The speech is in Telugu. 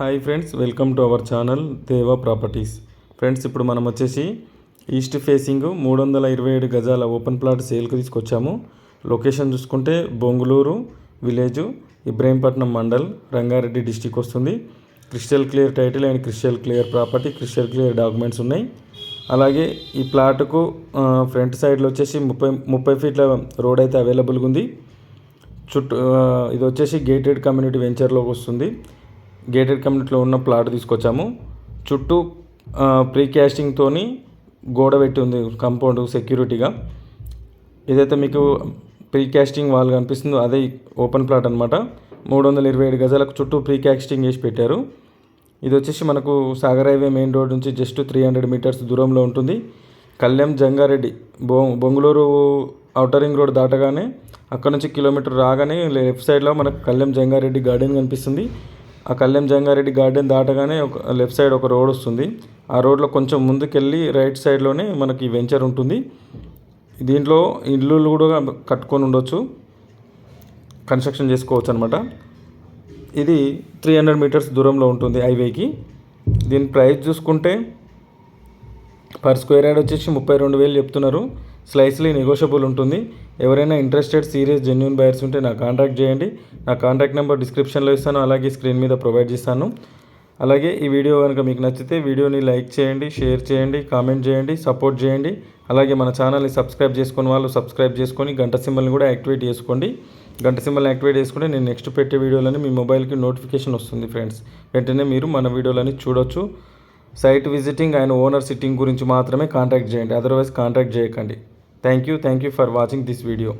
Hi friends welcome to our channel Deva properties. Friends ఇప్పుడు మనం వచ్చేసి ఈస్ట్ ఫేసింగ్ మూడు వందల ఇరవై ఏడు గజాల ఓపెన్ ప్లాట్ సేల్కి తీసుకొచ్చాము. లొకేషన్ చూసుకుంటే బొంగులూరు విలేజ్ ఇబ్రహీంపట్నం మండల్ రంగారెడ్డి డిస్టిక్ వస్తుంది. Crystal clear title and crystal clear property crystal clear documents ఉన్నాయి. అలాగే ఈ ప్లాట్కు ఫ్రంట్ సైడ్లో వచ్చేసి ముప్పై ముప్పై ఫీట్ల రోడ్ అయితే అవైలబుల్గా ఉంది. చుట్టూ ఇది వచ్చేసి గేటెడ్ కమ్యూనిటీ వెంచర్లోకి వస్తుంది. గేటెడ్ కమ్యూనిటీలో ఉన్న ప్లాట్ తీసుకొచ్చాము. చుట్టూ ప్రీ క్యాస్టింగ్తోని గోడ పెట్టి ఉంది కంపౌండ్ సెక్యూరిటీగా. ఏదైతే మీకు ప్రీ క్యాస్టింగ్ వాల్ కనిపిస్తుందో అదే ఓపెన్ ప్లాట్ అనమాట మూడు వందల ఇరవై ఏడు గజాలకు చుట్టూ ప్రీ క్యాస్టింగ్ వేసి పెట్టారు. ఇది వచ్చేసి మనకు సాగర్ హైవే మెయిన్ రోడ్ నుంచి జస్ట్ త్రీ హండ్రెడ్ మీటర్స్ దూరంలో ఉంటుంది. కళ్యాణ్ జంగారెడ్డి బొ బొంగుళూరు ఔటర్ రింగ్ రోడ్ దాటగానే అక్కడ నుంచి కిలోమీటర్ రాగానే లెఫ్ట్ సైడ్లో మనకు కళ్యాణ్ జంగారెడ్డి గార్డెన్ కనిపిస్తుంది. ఆ కళ్యాణ్ జంగారెడ్డి గార్డెన్ దాటగానే ఒక లెఫ్ట్ సైడ్ ఒక రోడ్ వస్తుంది. ఆ రోడ్లో కొంచెం ముందుకెళ్ళి రైట్ సైడ్లోనే మనకి వెంచర్ ఉంటుంది. దీంట్లో ఇల్లులు కూడా కట్టుకొని ఉండొచ్చు. కన్స్ట్రక్షన్ చేసుకోవచ్చు అనమాట ఇది త్రీ హండ్రెడ్ మీటర్స్ దూరంలో ఉంటుంది హైవేకి దీని ప్రైస్ చూసుకుంటే పర్ స్క్వేర్ యార్డ్ వచ్చేసి ముప్పై రెండు వేలు చెప్తున్నారు. స్లైస్లీ నెగోషియబుల్ ఉంటుంది. ఎవరైనా ఇంట్రెస్టెడ్ సీరియస్ జెన్యున్ బయర్స్ ఉంటే నా కాంటాక్ట్ చేయండి. నా కాంటాక్ట్ నెంబర్ డిస్క్రిప్షన్లో ఇస్తాను. అలాగే స్క్రీన్ మీద ప్రొవైడ్ చేస్తాను. అలాగే ఈ వీడియో కనుక మీకు నచ్చితే వీడియోని లైక్ చేయండి షేర్ చేయండి కామెంట్ చేయండి సపోర్ట్ చేయండి. అలాగే మన ఛానల్ని సబ్స్క్రైబ్ చేసుకుని వాళ్ళు సబ్స్క్రైబ్ చేసుకొని గంట సింబల్ని కూడా యాక్టివేట్ చేసుకోండి. గంట సింబల్ని యాక్టివేట్ చేసుకుంటే నేను నెక్స్ట్ పెట్టే వీడియోలని మీ మొబైల్కి నోటిఫికేషన్ వస్తుంది ఫ్రెండ్స్. వెంటనే మీరు మన వీడియోలని చూడొచ్చు. Site visiting and owner sitting గురించి మాత్రమే కాంటాక్ట్ చేయండి. అదర్వైజ్ కాంటాక్ట్ చేయకండి. Thank you thank you for watching this video